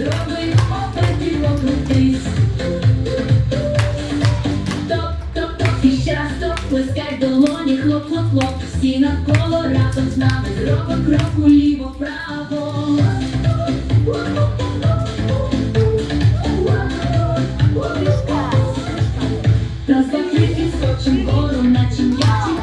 зроби оберти, покрутись. Топ, топ, топ, і топ, плескай долоні, хлоп, хлоп, хлоп. Всі навколо разом з нами, зробимо крок уліво, вправо. Та три, скочим гору, наче м'ячик